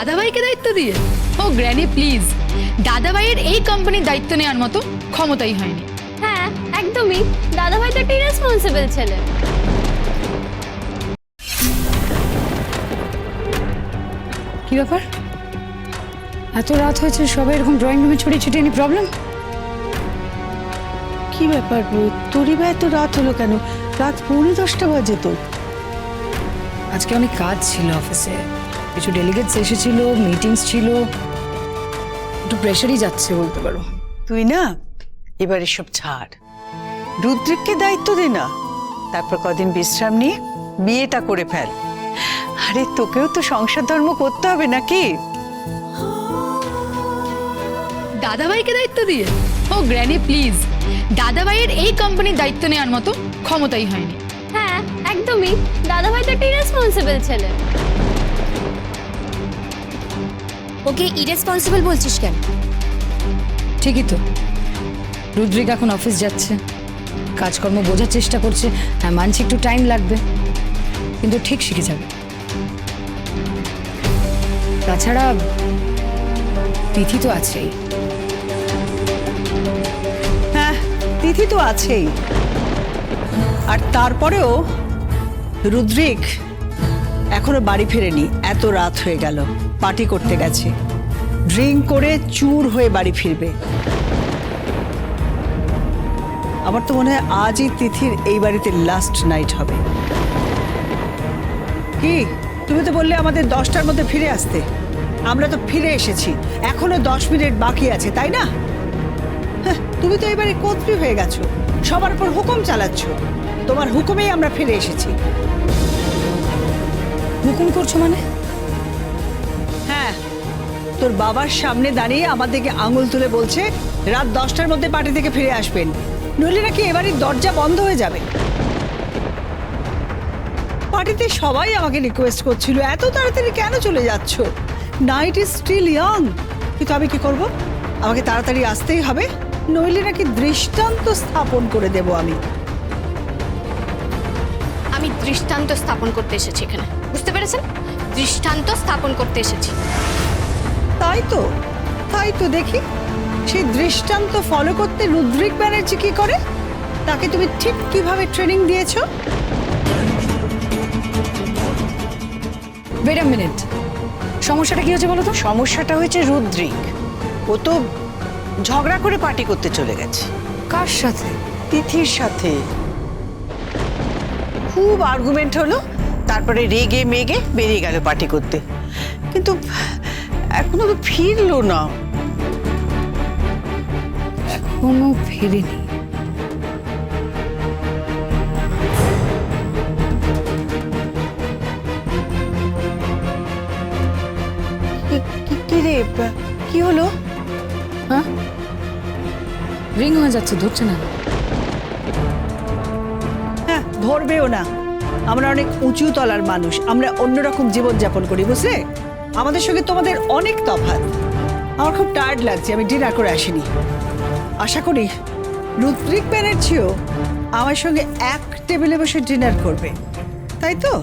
দাদাভাইকে দায়িত্ব দিয়ে? ও গ্র্যানি প্লিজ। দাদাভাইয়ের এই কোম্পানির দায়িত্ব নেওয়ার মতো ক্ষমতাই হয়নি। হ্যাঁ একদমই। দাদাভাই তো একটা রেসপন্সিবল ছেলে। কি ব্যাপার? এত রাত হয়েছে সবাই এরকম ড্রয়িং রুমে ছড়িয়ে ছিটিয়ে নি প্রবলেম কি ব্যাপার তোরই বা এত রাত হলো কেন? রাত পৌনে দশটা বাজে তো। আজকে অনেক কাজ ছিল অফিসে। কিছু ডেলিগেটস এসেছিল মিটিংস ছিল। একটু প্রেশারই যাচ্ছে বলতে পারো। তুই না এবার এসব ছাড়। রুদ্রিককে দায়িত্ব দে না। তারপর কদিন বিশ্রাম নিয়ে বিয়েটা করে ফেল। আরে তোকেও তো সংসার ধর্ম করতে হবে নাকি? দাদাভাইকে দায়িত্ব দিয়ে? ও গ্র্যানি প্লিজ দাদাভাইয়ের এই কোম্পানির দায়িত্ব নেওয়ার মতো ক্ষমতাই হয়নি। হ্যাঁ একদমই। দাদাভাই তো একটা রেসপন্সিবল ছেলে। ওকে ইরেসপন্সিবল বলছিস কেন? ঠিকই তো। রুদ্রিক এখন অফিস যাচ্ছে। কাজকর্ম বোঝার চেষ্টা করছে। হ্যাঁ মানছি একটু টাইম লাগবে। কিন্তু ঠিক শিখে যাবে। তাছাড়া তিথি তো আছেই। হ্যাঁ তিথি তো আছেই। আর তারপরেও রুদ্রিক এখনও বাড়ি ফেরেনি। এত রাত হয়ে গেল। পার্টি করতে গেছে। ড্রিঙ্ক করে চুর হয়ে বাড়ি ফিরবে। আমার তো মনে হয় আজই তিথির এই বাড়িতে লাস্ট নাইট হবে। কি? তুমি তো বললে আমাদের দশটার মধ্যে ফিরে আসতে। আমরা তো ফিরে এসেছি। এখনও দশ মিনিট বাকি আছে তাই না? হ্যাঁ, তুমি তো এবারে কর্ত্রী হয়ে গেছো। সবার উপর হুকুম চালাচ্ছ। তোমার হুকুমেই আমরা ফিরে এসেছি। হুকুম করছ মানে? তোর বাবার সামনে দাঁড়িয়ে আমাদেরকে আঙুল তুলে বলছে, রাত দশটার মধ্যে পার্টি থেকে ফিরে আসবেন। নইলে নাকি এবারে দরজা বন্ধ হয়ে যাবে। পার্টিতে সবাই আমাকে রিকোয়েস্ট করছিল, এত তাড়াতাড়ি কেন চলে যাচ্ছ? নাইট ইজ স্টিল ইয়াং কিন্তু আমি কি করব? আমাকে তাড়াতাড়ি আসতেই হবে, নইলে নাকি দৃষ্টান্ত স্থাপন করে দেব আমি। আমি দৃষ্টান্ত স্থাপন করতে এসেছি এখানে। বুঝতে পেরেছেন? দৃষ্টান্ত স্থাপন করতে এসেছি। তাই তো? তাই তো দেখি। সেই দৃষ্টান্ত ফলো করতে রুদ্রিক ব্যানার্জি কি করে? তাকে তুমি ঠিক কীভাবে ট্রেনিং দিয়েছ? ওয়েট আ মিনিট সমস্যাটা কি হয়েছে বলো তো? সমস্যাটা হয়েছে রুদ্রিক। ও তো ঝগড়া করে পার্টি করতে চলে গেছে। কার সাথে? তিথির সাথে। খুব আর্গুমেন্ট হলো। তারপরে রেগে মেগে বেরিয়ে গেল পার্টি করতে। কিন্তু এখনও তো ফিরলো না। এখনও ফেরেনি। কি- রে হলো? হ্যাঁ? রিং হয়ে যাচ্ছে ধরছে না। হ্যাঁ ধরবেও না। আমরা অনেক উঁচু তলার মানুষ আমরা অন্যরকম জীবনযাপন করি বুঝলে? আমাদের সঙ্গে তোমাদের অনেক তফাৎ। আমার খুব টায়ার্ড লাগছে, আমি ডিনার করে আসিনি। আশা করি রুদ্রিক ব্যানার্জিও আমার সঙ্গে এক টেবিলে বসে ডিনার করবে। তাই তো?